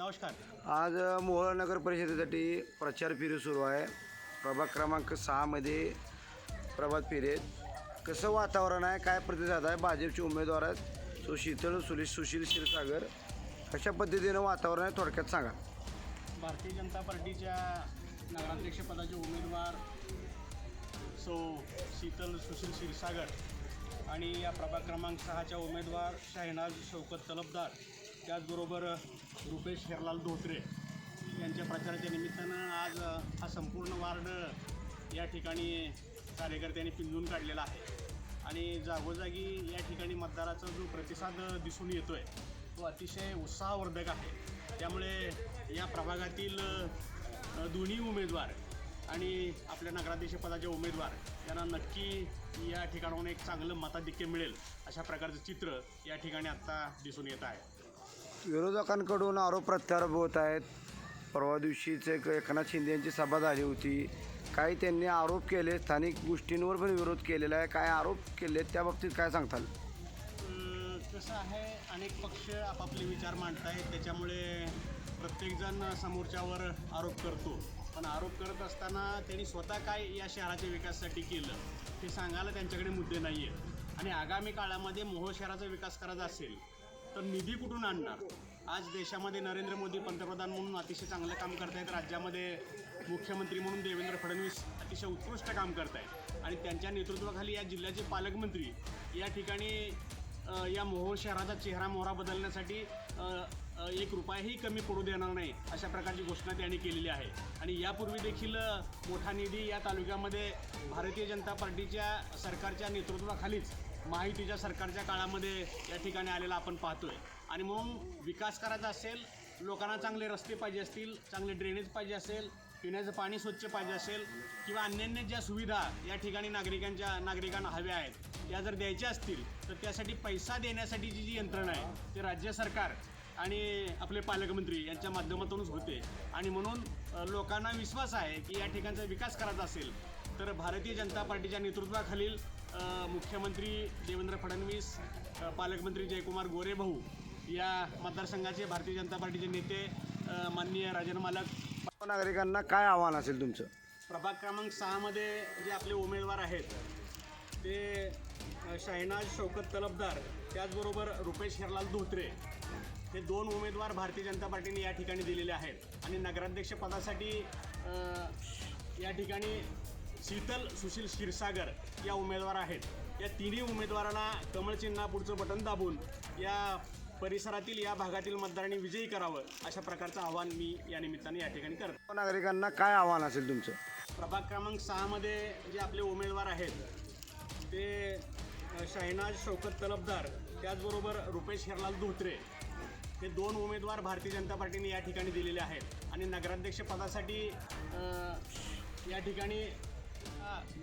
नमस्कार. आज मोहोळ नगर परिषदेसाठी प्रचार फेरी सुरू आहे. प्रभाग क्रमांक सहामध्ये प्रभात फेरीत कसं वातावरण आहे? काय प्रतिसाद आहे? भाजपचे उमेदवार आहेत. सो शीतल सुशील सुशील क्षीरसागर. कशा पद्धतीनं वातावरण आहे? थोडक्यात सांगा. भारतीय जनता पार्टीच्या नगराध्यक्षपदाचे उमेदवार सो शीतल सुशील क्षीरसागर आणि या प्रभाग क्रमांक सहाच्या उमेदवार शाहिनाज शौकत तलबदार. त्याचबरोबर रुपेश हेरलाल धोत्रे यांच्या प्रचाराच्या निमित्तानं आज हा संपूर्ण वार्ड या ठिकाणी कार्यकर्त्यांनी पिंजून काढलेला आहे. आणि जागोजागी या ठिकाणी मतदाराचा जो प्रतिसाद दिसून येतो आहे तो अतिशय उत्साहवर्धक आहे. त्यामुळे या प्रभागातील दोन्ही उमेदवार आणि आपल्या नगराध्यक्षपदाचे उमेदवार यांना नक्की या ठिकाणाहून एक चांगलं मताधिक्य मिळेल अशा प्रकारचं चित्र या ठिकाणी आत्ता दिसून येत आहे. विरोधकांकडून आरोप प्रत्यारोप होत आहेत. परवा दिवशीच एक एकनाथ शिंदे यांची सभा झाली होती. काही त्यांनी आरोप केले स्थानिक गोष्टींवर पण विरोध केलेला आहे. काय आरोप केले त्या बाबतीत काय सांगताल? कसं आहे अनेक पक्ष आपापले विचार मांडत आहेत त्याच्यामुळे प्रत्येकजण समोरच्यावर आरोप करतो. पण आरोप करत असताना त्यांनी स्वतः काय या शहराच्या विकासासाठी केलं हे सांगायला त्यांच्याकडे मुद्दे नाही आहेत आणि आगामी काळामध्ये मोहोळ शहराचा विकास करायचा असेल तर निधी कुठून आणणार? आज देशामध्ये नरेंद्र मोदी पंतप्रधान म्हणून अतिशय चांगलं काम करतायत राज्यामध्ये मुख्यमंत्री म्हणून देवेंद्र फडणवीस अतिशय उत्कृष्ट काम करतायत. आणि त्यांच्या नेतृत्वाखाली या जिल्ह्याचे पालकमंत्री या ठिकाणी या मोहोळ शहराचा चेहरा मोहरा बदलण्यासाठी एक रुपयाही कमी पडू देणार नाही अशा प्रकारची घोषणा त्यांनी केलेली आहे. आणि यापूर्वी देखील मोठा निधी या तालुक्यामध्ये भारतीय जनता पार्टीच्या सरकारच्या नेतृत्वाखालीच माहितीच्या सरकारच्या काळामध्ये या ठिकाणी आलेला आपण पाहतोय. आणि म्हणून विकास करायचा असेल लोकांना चांगले रस्ते पाहिजे असतील चांगले ड्रेनेज पाहिजे असेल पिण्याचं पाणी स्वच्छ पाहिजे असेल किंवा अन्यान्य ज्या सुविधा या ठिकाणी नागरिकांच्या नागरिकांना हव्या आहेत त्या जर द्यायच्या असतील तर त्यासाठी पैसा देण्यासाठीची जी यंत्रणा आहे ते राज्य सरकार आणि आपले पालकमंत्री यांच्या माध्यमातूनच होते. आणि म्हणून लोकांना विश्वास आहे की या ठिकाणचा विकास करायचा असेल तर भारतीय जनता पार्टीच्या नेतृत्वाखालील मुख्यमंत्री देवेंद्र फडणवीस पालकमंत्री जयकुमार गोरे भाऊ या मतदारसंघाचे भारतीय जनता पार्टीचे नेते माननीय राजन मालक. नागरिकांना काय आव्हान असेल तुमचं? प्रभाग क्रमांक सहामध्ये जे आपले उमेदवार आहेत ते शाहिनाज शौकत तलबदार त्याचबरोबर रुपेश हेरलाल धोत्रे हे दोन उमेदवार भारतीय जनता पार्टीने या ठिकाणी दिलेले आहेत. आणि नगराध्यक्ष पदासाठी अ, या ठिकाणी शीतल सुशील क्षीरसागर या उमेदवार आहेत. या तिन्ही उमेदवारांना कमळचिन्हा पुढचं बटन दाबून या परिसरातील या भागातील मतदारांनी विजयी करावं अशा प्रकारचं आव्हान मी या निमित्ताने या ठिकाणी करतो. नागरिकांना काय आव्हान असेल तुमचं? प्रभाग क्रमांक सहामध्ये जे आपले उमेदवार आहेत ते शाहिनाज शौकत तलबदार त्याचबरोबर रुपेश हेरलाल धोत्रे हे दोन उमेदवार भारतीय जनता पार्टीने या ठिकाणी दिलेले आहेत. आणि नगराध्यक्ष पदासाठी अ, या ठिकाणी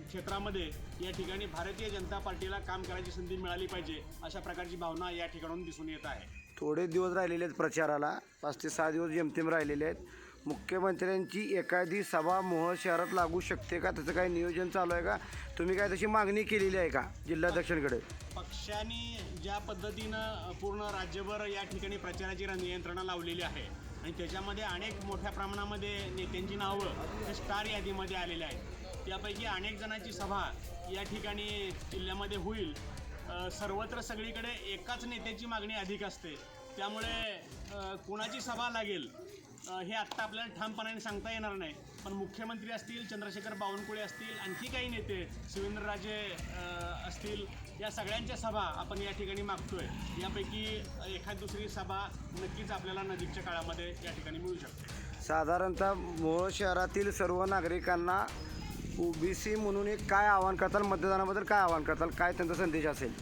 क्षेत्रामध्ये या ठिकाणी भारतीय जनता पार्टीला काम करायची संधी मिळाली पाहिजे अशा प्रकारची भावना या ठिकाणून दिसून येत आहे. थोडे दिवस राहिलेले आहेत प्रचाराला. पाच ते सहा दिवस जेमतेम राहिलेले आहेत. मुख्यमंत्र्यांची एखादी सभा मोहोळ शहरात लागू शकते का? त्याचं काही नियोजन चालू आहे का? तुम्ही काय तशी मागणी केलेली आहे का जिल्हाध्यक्षांकडे? पक्षाने ज्या पद्धतीनं पूर्ण राज्यभर या ठिकाणी प्रचाराची रण- यंत्रणा लावलेली आहे आणि त्याच्यामध्ये अनेक मोठ्या प्रमाणामध्ये नेत्यांची नावं स्टार यादीमध्ये आलेले आहेत. त्यापैकी अनेक जणांची सभा या ठिकाणी जिल्ह्यामध्ये होईल. सर्वत्र सगळीकडे एकाच नेत्याची मागणी अधिक असते. त्यामुळे कोणाची कुणाची सभा लागेल हे आत्ता आपल्याला ठामपणाने सांगता येणार नाही. पण मुख्यमंत्री असतील चंद्रशेखर बावनकुळे असतील आणखी काही नेते शिवेंद्रराजे असतील या सगळ्यांच्या सभा आपण या ठिकाणी मागतोय. यापैकी एखाद दुसरी सभा नक्कीच आपल्याला नजीकच्या काळामध्ये या ठिकाणी मिळू शकते. साधारणतः मूळ शहरातील सर्व नागरिकांना ओबीसी म्हणून एक काय आव्हान करताल? मतदानाबद्दल काय आव्हान करताल? काय त्यांचा संदेश असेल?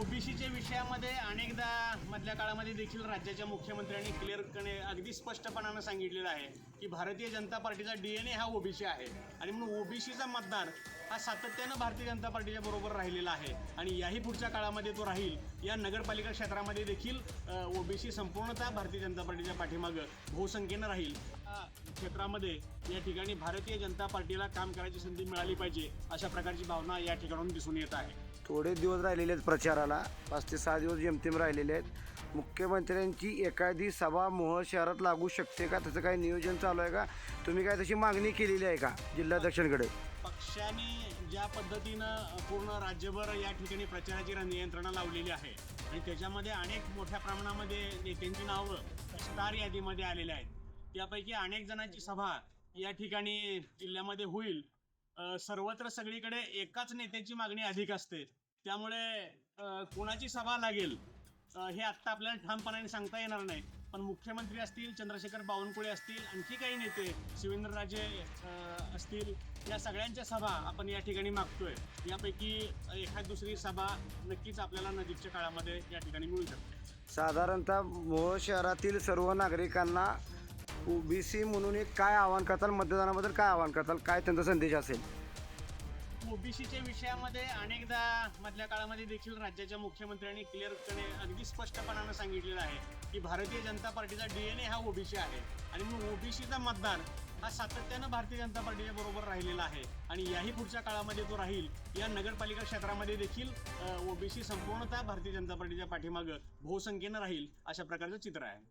ओबीसीच्या विषयामध्ये अनेकदा मधल्या काळामध्ये देखील राज्याच्या मुख्यमंत्र्यांनी क्लिअरपणे अगदी स्पष्टपणानं सांगितलेलं आहे की भारतीय जनता पार्टीचा डी एन ए हा ओबीसी आहे. आणि म्हणून ओबीसीचा मतदार हा सातत्यानं भारतीय जनता पार्टीच्या बरोबर राहिलेला आहे. आणि याही पुढच्या काळामध्ये तो राहील या नगरपालिका क्षेत्रामध्ये देखील ओबीसी संपूर्णतः भारतीय जनता पार्टीच्या पाठीमागं बहुसंख्येनं राहील. क्षेत्रामध्ये या ठिकाणी भारतीय जनता पार्टीला काम करायची संधी मिळाली पाहिजे अशा प्रकारची भावना या ठिकाणून दिसून येत आहे. थोडे दिवस राहिलेले आहेत प्रचाराला. पाच ते सहा दिवस जेमतेम राहिलेले आहेत. मुख्यमंत्र्यांची एखादी सभा मोहोळ शहरात लागू शकते का? त्याचं काही नियोजन चालू आहे का? तुम्ही काय तशी मागणी केलेली आहे का जिल्हाध्यक्षांकडे पक्षाने ज्या पद्धतीनं पूर्ण राज्यभर या ठिकाणी प्रचाराची नियंत्रणं लावलेली आहे आणि त्याच्यामध्ये अनेक मोठ्या प्रमाणामध्ये नेत्यांची नावं स्टार यादीमध्ये आलेले आहेत. यापैकी अनेक जणांची सभा या ठिकाणी जिल्ह्यामध्ये होईल. सर्वत्र सगळीकडे एकाच नेत्याची मागणी अधिक असते. त्यामुळे कोणाची सभा लागेल हे आत्ता आपल्याला ठामपणाने सांगता येणार नाही. पण मुख्यमंत्री असतील चंद्रशेखर बावनकुळे असतील आणखी काही नेते शिवेंद्रराजे असतील या सगळ्यांच्या सभा आपण या ठिकाणी मागतोय. यापैकी एखाद दुसरी सभा नक्कीच आपल्याला नजीकच्या काळामध्ये या ठिकाणी मिळू शकते. साधारणतः मोहोळ शहरातील सर्व नागरिकांना ओबीसी म्हणून एक काय आव्हान करताल? मतदानाबद्दल काय आव्हान करताल? काय त्यांचा संदेश असेल? ओबीसीच्या विषयामध्ये अनेकदा मधल्या काळामध्ये देखील राज्याच्या मुख्यमंत्र्यांनी क्लिअरपणे अगदी स्पष्टपणानं सांगितलेलं आहे की भारतीय जनता पार्टीचा डीएनए हा ओबीसी आहे. आणि मग ओबीसीचा मतदार हा सातत्यानं भारतीय जनता पार्टीच्या बरोबर राहिलेला आहे. आणि याही पुढच्या काळामध्ये तो राहील या नगरपालिका क्षेत्रामध्ये देखील ओबीसी संपूर्णतः भारतीय जनता पार्टीच्या पाठीमागं बहुसंख्येनं राहील अशा प्रकारचं चित्र आहे.